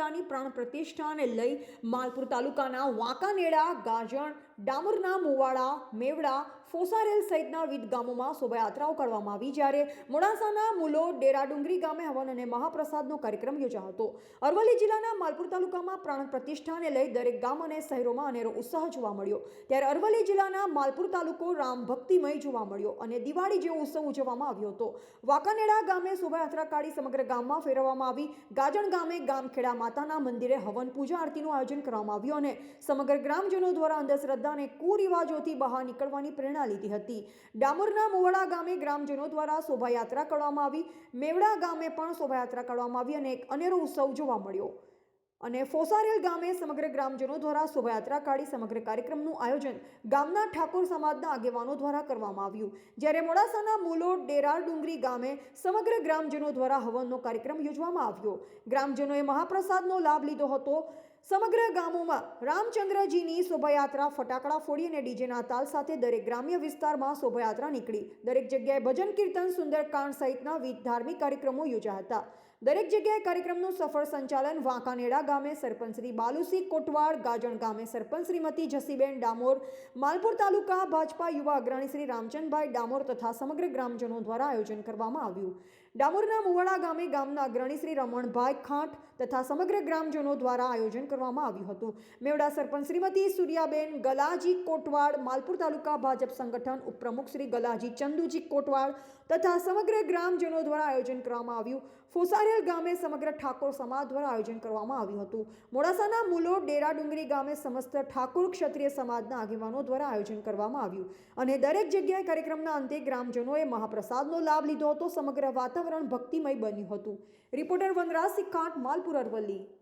પ્રાણ પ્રતિષ્ઠાને લઈ માલપુર તાલુકાના વાંકાનેડા, ગાજણ, ડામરના મુવાડા, મેવડા, ફોસારેલ સહિતના વિવિધ ગામોમાં શોભાયાત્રાઓ કરવામાં આવી. જ્યારે મોડાસાના મુલો, ડેરા ગામે હવન અને મહાપ્રસાદનો કાર્યક્રમ યોજાયો હતો. અરવલ્લી જિલ્લાના માલપુર તાલુકામાં પ્રાણ પ્રતિષ્ઠાને લઈ દરેક ગામ અને શહેરોમાં અનેરો ઉત્સાહ જોવા મળ્યો. ત્યારે અરવલ્લી જિલ્લાના માલપુર તાલુકો રામ ભક્તિમય જોવા મળ્યો અને દિવાળી જેવો ઉત્સવ ઉજવવામાં આવ્યો હતો. વાંકાનેડા ગામે શોભાયાત્રા કાઢી સમગ્ર ગામમાં ફેરવવામાં આવી. ગાજણ ગામે ગામખેડા માતાના મંદિરે હવન પૂજા આરતીનું આયોજન કરવામાં આવ્યું અને સમગ્ર ગ્રામજનો દ્વારા અંધશ્રદ્ધા અને કુરિવાજોથી બહાર નીકળવાની પ્રેરણા લીધી હતી. ડામોરના મોવડા ગામે ગ્રામજનો દ્વારા શોભાયાત્રા કરવામાં આવી. મેવડા ગામે પણ શોભાયાત્રા કરવામાં આવી અને એક અનેરો ઉત્સવ જોવા મળ્યો. અને ફોસારેલ ગામે સમગ્ર ગ્રામજનો દ્વારા શોભાયાત્રા કાઢી સમગ્ર કાર્યક્રમનું આયોજન ગામના ઠાકોર સમાજના આગેવાનો દ્વારા કરવામાં આવ્યું. જ્યારે મોડાસાના મૂલો ડેરાર ડુંગરી ગામે સમગ્ર ગ્રામજનો દ્વારા હવનનો કાર્યક્રમ યોજવામાં આવ્યો. ગ્રામજનોએ મહાપ્રસાદનો લાભ લીધો હતો. સમગ્ર ગામોમાં રામચંદ્રજીની શોભાયાત્રા, ફટાકડા ફોડી અને ડીજેના તાલ સાથે દરેક ગ્રામ્ય વિસ્તારમાં શોભાયાત્રા નીકળી. દરેક જગ્યાએ ભજન, કીર્તન સુંદરકાંડ સહિતના વિવિધ ધાર્મિક કાર્યક્રમો યોજાયા હતા. દરેક જગ્યાએ કાર્યક્રમનું સફળ સંચાલન વાંકાનેડા ગામે સરપંચ શ્રી બાલુસિંહ કોટવાડ ગાજણ ગામે સરપંચ શ્રીમતી જસીબેન ડામોર, માલપુર તાલુકા ભાજપા યુવા અગ્રણી શ્રી રામચંદભાઈ ડામોર તથા સમગ્ર ગ્રામજનો દ્વારા આયોજન કરવામાં આવ્યું. ડામોરના મુવાડા ગામે ગામના અગ્રણી શ્રી રમણભાઈ ખાંટ તથા સમગ્ર ગ્રામજનો દ્વારા આયોજન કરવામાં આવ્યું હતું. મેવડા સરપંચ શ્રીમતી સૂર્યાબેન ગલાજી કોટવાડ માલપુર તાલુકા ભાજપ સંગઠન ઉપપ્રમુખ શ્રી ગલાજી ચંદુજી કોટવાડ તથા સમગ્ર ગ્રામજનો દ્વારા આયોજન કરવામાં આવ્યું. ફોસારેલ ગામે સમગ્ર ઠાકોર સમાજ દ્વારા આયોજન કરવામાં આવ્યું હતું. મોડાસાના મૂલો ડેરા ડુંગરી ગામે સમસ્ત ઠાકોર ક્ષત્રિય સમાજના આગેવાનો દ્વારા આયોજન કરવામાં આવ્યું અને દરેક જગ્યાએ કાર્યક્રમના અંતે ગ્રામજનોએ મહાપ્રસાદનો લાભ લીધો હતો. સમગ્ર વાતાવરણ ભક્તિમય બન્યું હતું. રિપોર્ટર વનરાજ સિક્કાંત માલપુર અરવલ્લી.